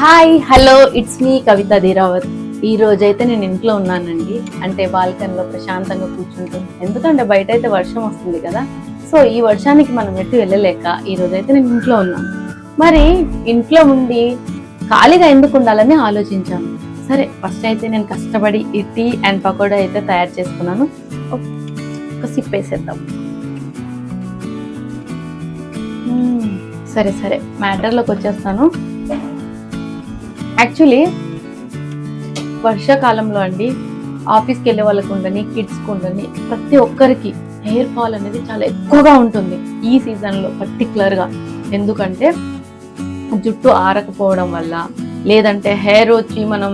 Hi hello it's me Kavitha Dheeravath ఈ రోజైతే నేను ఇంట్లో ఉన్నానండి. అంటే బాల్కనీలో ప్రశాంతంగా కూర్చుంటాను ఎందుకంటే బయట అయితే వర్షం వస్తుంది కదా. సో ఈ వర్షానికి మనం ఎటు వెళ్ళలేక ఈ రోజైతే నేను ఇంట్లో ఉన్నాను. మరి ఇంట్లో ఉండి ఖాళీగా ఎందుకు ఉండాలని ఆలోచించాను సరే ఫస్ట్ అయితే నేను కష్టపడి ఈ టీ అండ్ పకోడా అయితే తయారు చేసుకున్నాను. ఒక సిప్ వేసేద్దాం. సరే సరే మ్యాటర్లోకి వచ్చేస్తాను. యాక్చువల్లీ వర్షాకాలంలో అండి ఆఫీస్కి వెళ్ళే వాళ్ళకు ఉండని కిడ్స్కి ఉండని ప్రతి ఒక్కరికి హెయిర్ ఫాల్ అనేది చాలా ఎక్కువగా ఉంటుంది ఈ సీజన్లో పర్టికులర్గా ఎందుకంటే జుట్టు ఆరకపోవడం వల్ల లేదంటే హెయిర్ వచ్చి మనం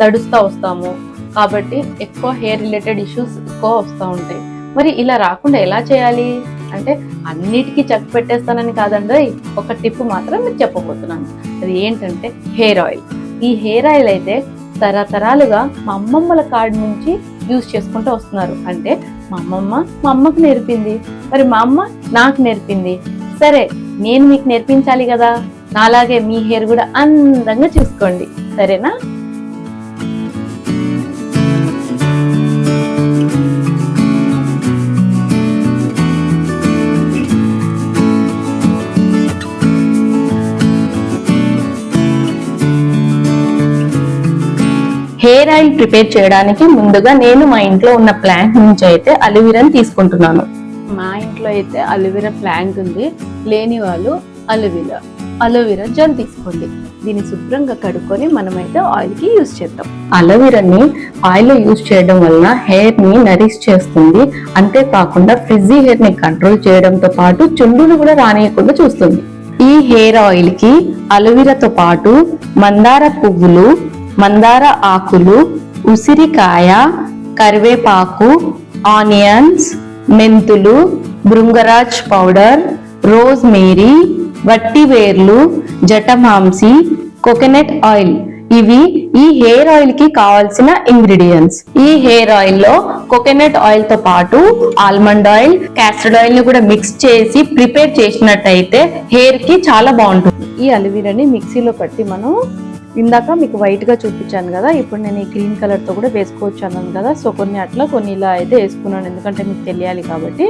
తడుస్తూ వస్తాము. కాబట్టి ఎక్కువ హెయిర్ రిలేటెడ్ ఇష్యూస్ ఎక్కువ వస్తూ ఉంటాయి. మరి ఇలా రాకుండా ఎలా చేయాలి? అంటే అన్నిటికీ చెక్ పెట్టేస్తానని కాదండి ఒక టిప్ మాత్రం మీకు చెప్పబోతున్నాను. అది ఏంటంటే హెయిర్ ఆయిల్. ఈ హెయిర్ ఆయిల్ అయితే తరతరాలుగా మా అమ్మమ్మల కాడి నుంచి యూజ్ చేసుకుంటూ వస్తున్నారు. అంటే మా అమ్మమ్మ మా అమ్మకు నేర్పింది మరి మా అమ్మ నాకు నేర్పింది. సరే నేను మీకు నేర్పించాలి కదా? నాలాగే మీ హెయిర్ కూడా అందంగా చూసుకోండి. సరేనా? హెయిర్ ఆయిల్ ప్రిపేర్ చేయడానికి ముందుగా నేను మా ఇంట్లో ఉన్న ప్లాంట్ నుంచి అయితే అలోవెరాని తీసుకుంటున్నాను. మా ఇంట్లో అయితే అలోవెరా ప్లాంట్ ఉంది. లేని వాళ్ళు అలోవెరా అలోవెరా జెల్ తీసుకోండి. దీన్ని శుభ్రంగా కడుక్కొని మనమైతే ఆయిల్కి యూజ్ చేద్దాం. అలోవెరాని ఆయిల్లో యూజ్ చేయడం వలన హెయిర్ని నరిష్ చేస్తుంది. అంతేకాకుండా ఫ్రిజీ హెయిర్ని కంట్రోల్ చేయడంతో పాటు చుండును కూడా రానియకుండా చూస్తుంది. ఈ హెయిర్ ఆయిల్కి అలోవెరాతో పాటు మందార పువ్వులు మందార ఆకులు ఉసిరికాయ కరివేపాకు ఆనియన్స్ మెంతులు బృంగరాజ్ పౌడర్ రోజ్ మేరీ వట్టి వేర్లు జటమాంసి కోకోనట్ ఆయిల్. ఇవి ఈ హెయిర్ ఆయిల్కి కావాల్సిన ఇంగ్రీడియంట్స్. ఈ హెయిర్ ఆయిల్లో కోకోనట్ ఆయిల్తో పాటు ఆల్మండ్ ఆయిల్ క్యాస్టర్డ్ ఆయిల్ని కూడా మిక్స్ చేసి ప్రిపేర్ చేసినట్టయితే హెయిర్కి చాలా బాగుంటుంది. ఈ అలివీరాని మిక్సీలో పట్టి మనం ఇందాక మీకు వైట్గా చూపించాను కదా ఇప్పుడు నేను ఈ గ్రీన్ కలర్తో కూడా వేసుకోవచ్చు అన్నాను కదా. సో కొన్ని అట్లా కొన్ని ఇలా అయితే వేసుకున్నాను. ఎందుకంటే మీకు తెలియాలి కాబట్టి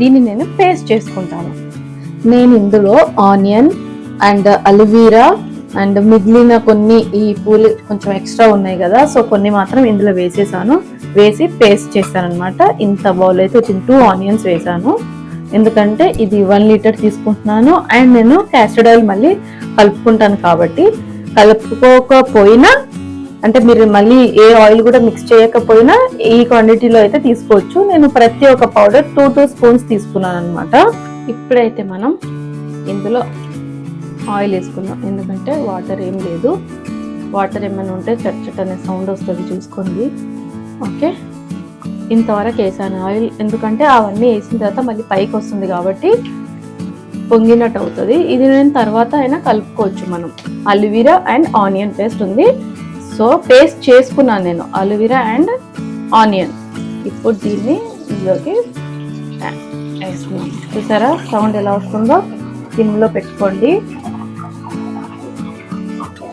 దీన్ని నేను పేస్ట్ చేసుకుంటాను. నేను ఇందులో ఆనియన్ అండ్ అలివీరా అండ్ మిగిలిన కొన్ని ఈ పూలు కొంచెం ఎక్స్ట్రా ఉన్నాయి కదా. సో కొన్ని మాత్రం ఇందులో వేసేసాను. వేసి పేస్ట్ చేశాను అనమాట ఇంత బౌల్ అయితే వచ్చింది టూ ఆనియన్స్ వేసాను. ఎందుకంటే ఇది వన్ లీటర్ తీసుకుంటున్నాను. అండ్ నేను క్యాస్టర్డ్ ఆయిల్ మళ్ళీ కలుపుకుంటాను కాబట్టి కలుపుకోకపోయినా అంటే మీరు మళ్ళీ ఏ ఆయిల్ కూడా మిక్స్ చేయకపోయినా ఈ క్వాంటిటీలో అయితే తీసుకోవచ్చు. నేను ప్రతి ఒక్క పౌడర్ టూ టూ స్పూన్స్ తీసుకున్నాను అనమాట ఇప్పుడైతే మనం ఇందులో ఆయిల్ వేసుకుందాం. ఎందుకంటే వాటర్ ఏం లేదు. వాటర్ ఏమైనా ఉంటే చట్ అనే సౌండ్ వస్తుంది చూసుకోండి. ఓకే? ఇంతవరకు వేసాను ఆయిల్. ఎందుకంటే అవన్నీ వేసిన తర్వాత మళ్ళీ పైకి వస్తుంది కాబట్టి పొంగినట్టు అవుతుంది. ఇది నేను తర్వాత అయినా కలుపుకోవచ్చు మనం. Aloe vera and onion paste ఉంది. సో పేస్ట్ చేసుకున్నాను నేను అలువీరా అండ్ ఆనియన్. ఇప్పుడు దీన్ని ఇందులోకి వేస్తున్నాను చూసారా? సౌండ్ ఎలా వస్తుందో? సిమ్లో పెట్టుకోండి.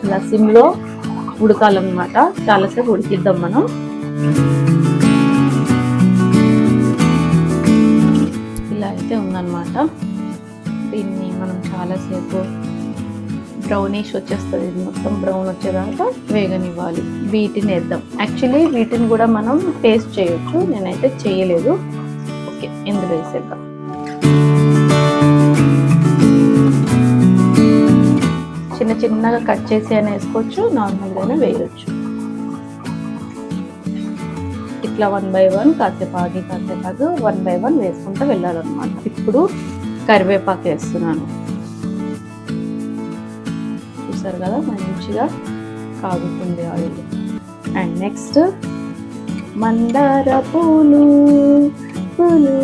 ఇలా సిమ్లో ఉడకాలన్నమాట. చాలాసేపు ఉడికిద్దాం మనం. ఇలా అయితే ఉందన్నమాట. దీన్ని మనం చాలాసేపు బ్రౌనిష్ వచ్చేస్తుంది. ఇది మొత్తం బ్రౌన్ వచ్చేదాకా వేగనివ్వాలి. వీటిని వేద్దాం. యాక్చువల్లీ వీటిని కూడా మనం పేస్ట్ చేయొచ్చు. నేనైతే చేయలేదు. ఓకే ఇందులో వేసేద్దాం. చిన్న చిన్నగా కట్ చేసి అయినా వేసుకోవచ్చు. నార్మల్గానే వేయచ్చు. ఇట్లా వన్ బై వన్ కాసేపు ఆగి కాసేపు ఆగి వన్ బై వన్ వేసుకుంటూ వెళ్ళాలన్నమాట. ఇప్పుడు కరివేపాకు వేస్తున్నాను. చూసారు కదా మంచిగా కాగుతుంది ఆయిల్. అండ్ నెక్స్ట్ మందార పూలు పూలు.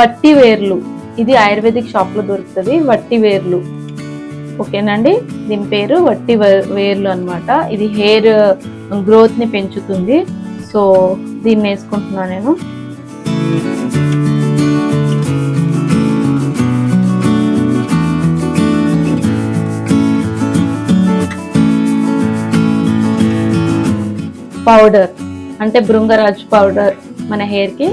వట్టి వేర్లు. ఇది ఆయుర్వేదిక్ షాప్లో దొరుకుతుంది వట్టి వేర్లు. ఓకేనండి దీని పేరు వట్టి వేర్లు అన్నమాట. ఇది హెయిర్ గ్రోత్ని పెంచుతుంది. సో దీన్ని వేసుకుంటున్నా నేను. పౌడర్ అంటే బృంగరాజ్ పౌడర్ మన హెయిర్కి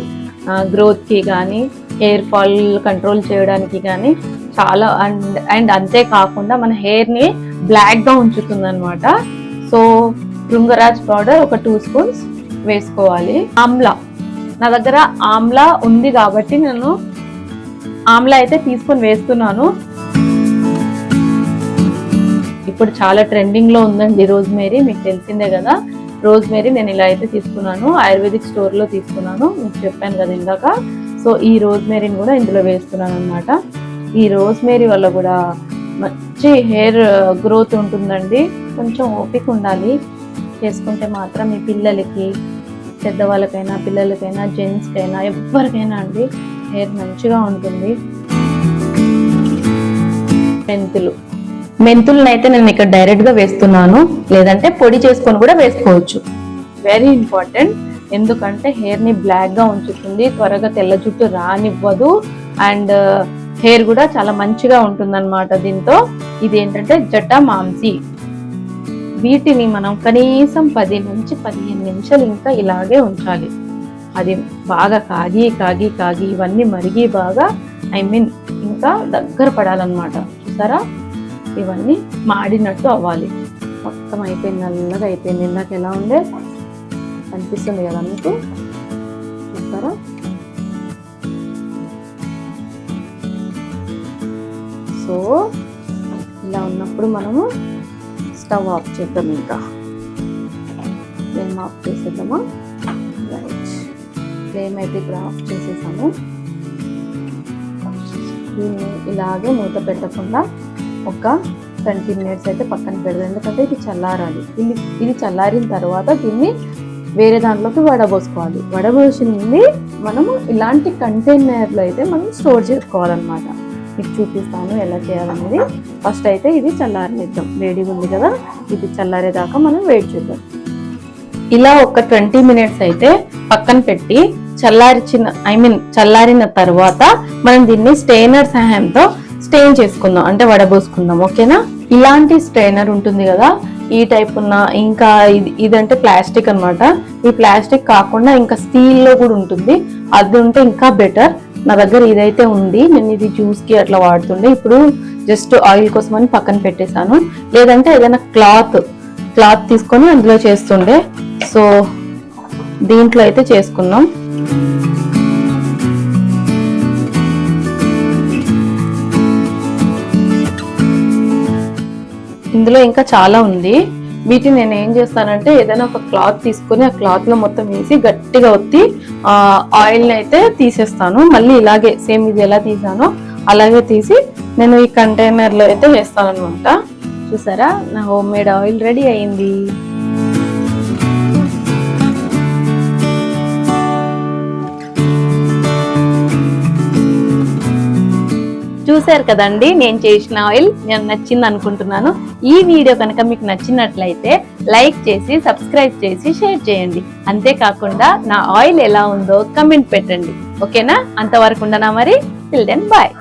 గ్రోత్కి కానీ హెయిర్ ఫాల్ కంట్రోల్ చేయడానికి కానీ చాలా అండ్ అండ్ అంతేకాకుండా మన హెయిర్ని బ్లాక్గా ఉంచుతుంది అనమాట సో బృంగరాజ్ పౌడర్ ఒక టూ స్పూన్స్ వేసుకోవాలి. ఆమ్లా. నా దగ్గర ఆమ్లా ఉంది కాబట్టి నేను ఆమ్లా అయితే తీసుకొని వేస్తున్నాను. ఇప్పుడు చాలా ట్రెండింగ్లో ఉందండి రోజ్ మేరీ మీకు తెలిసిందే కదా. రోజ్ మేరీ నేను ఇలా అయితే తీసుకున్నాను. ఆయుర్వేదిక్ స్టోర్లో తీసుకున్నాను. మీకు చెప్పాను కదా ఇందాక. సో ఈ రోజ్ మేరీని కూడా ఇందులో వేస్తున్నాను అనమాట ఈ రోజ్ మేరీ వల్ల కూడా మంచి హెయిర్ గ్రోత్ ఉంటుందండి. కొంచెం ఓపిక ఉండాలి. చేసుకుంటే మాత్రం మీ పిల్లలకి పెద్దవాళ్ళకైనా పిల్లలకైనా జెంట్స్కైనా ఎవరికైనా అండి హెయిర్ మంచిగా ఉంటుంది. మెంతులు. మెంతులను అయితే నేను ఇక్కడ డైరెక్ట్గా వేస్తున్నాను. లేదంటే పొడి చేసుకొని కూడా వేసుకోవచ్చు. Very important. ఎందుకంటే హెయిర్ని బ్లాక్గా ఉంచుతుంది. త్వరగా తెల్ల జుట్టు రానివ్వదు. అండ్ హెయిర్ కూడా చాలా మంచిగా ఉంటుందన్నమాట దీంతో. ఇది ఏంటంటే జట మాంసి వీటిని మనం కనీసం పది నుంచి పదిహేను నిమిషాలు ఇంకా ఇలాగే ఉంచాలి. అది బాగా కాగి కాగి కాగి ఇవన్నీ మరిగి బాగా ఐ మీన్ ఇంకా దగ్గర పడాలన్నమాట. చూసారా? ఇవన్నీ మాడినట్టు అవ్వాలి. మొత్తం అయిపోయింది నల్లగా అయిపోయింది. ఇందాక ఎలా ఉండే? కనిపిస్తుంది కదా మీకు? చూస్తారా సో ఇలా ఉన్నప్పుడు మనము స్టవ్ ఆఫ్ చేద్దాం ఇంకా ఫ్లేమ్ ఆఫ్ చేసేద్దామా రైట్ ఫ్లేమ్ అయితే ఇప్పుడు ఆఫ్ చేసేసాము దీన్ని ఇలాగే మూత పెట్టకుండా ఒక ట్వంటీ మినిట్స్ అయితే పక్కన పెడదాం ఎందుకంటే ఇది చల్లారాలి ఇది ఇది చల్లారిన తర్వాత దీన్ని వేరే దాంట్లోకి వడబోసుకోవాలి. వడబోసింది మనము ఇలాంటి కంటైనర్లో అయితే మనం స్టోర్ చేసుకోవాలన్నమాట. మీకు చూపిస్తాను ఎలా చేయాలనేది. ఫస్ట్ అయితే ఇది చల్లారనిద్దాం. వేడిగా ఉంది కదా ఇది చల్లారేదాకా మనం వెయిట్ చేద్దాం. ఇలా ఒక ట్వంటీ మినిట్స్ అయితే పక్కన పెట్టి చల్లారిచిన ఐ మీన్ చల్లారిన తర్వాత మనం దీన్ని స్టెయినర్ సహాయంతో స్టెయిన్ చేసుకుందాం అంటే వడబోసుకుందాం ఓకేనా? ఇలాంటి స్ట్రైనర్ ఉంటుంది కదా ఈ టైప్ ఉన్న ఇంకా ఇది ఇదంటే ప్లాస్టిక్ అన్నమాట. ఈ ప్లాస్టిక్ కాకుండా ఇంకా స్టీల్లో కూడా ఉంటుంది. అది ఉంటే ఇంకా బెటర్. నా దగ్గర ఇదైతే ఉంది. నేను ఇది జ్యూస్కి అట్లా వాడుతుండే. ఇప్పుడు జస్ట్ ఆయిల్ కోసం అని పక్కన పెట్టేశాను. లేదంటే ఏదైనా క్లాత్ క్లాత్ తీసుకొని అందులో చేస్తుండే. సో దీంట్లో అయితే చేసుకున్నాం. ఇందులో ఇంకా చాలా ఉంది. వీటిని నేను ఏం చేస్తానంటే ఏదైనా ఒక క్లాత్ తీసుకొని ఆ క్లాత్లో మొత్తం వేసి గట్టిగా ఒత్తి ఆ ఆయిల్ అయితే తీసేస్తాను. మళ్ళీ ఇలాగే సేమ్ ఇది ఎలా తీసానో అలాగే తీసి నేను ఈ కంటైనర్లో అయితే వేస్తాను అనమాట చూసారా? నా హోమ్ మేడ్ ఆయిల్ రెడీ అయింది. చూశారు కదండి నేను చేసిన ఆయిల్ నేను నచ్చింది అనుకుంటున్నాను. ఈ వీడియో కనుక మీకు నచ్చినట్లయితే లైక్ చేసి సబ్స్క్రైబ్ చేసి షేర్ చేయండి. అంతేకాకుండా నా ఆయిల్ ఎలా ఉందో కమెంట్ పెట్టండి. ఓకేనా? అంతవరకు ఉండనా మరి. Till then bye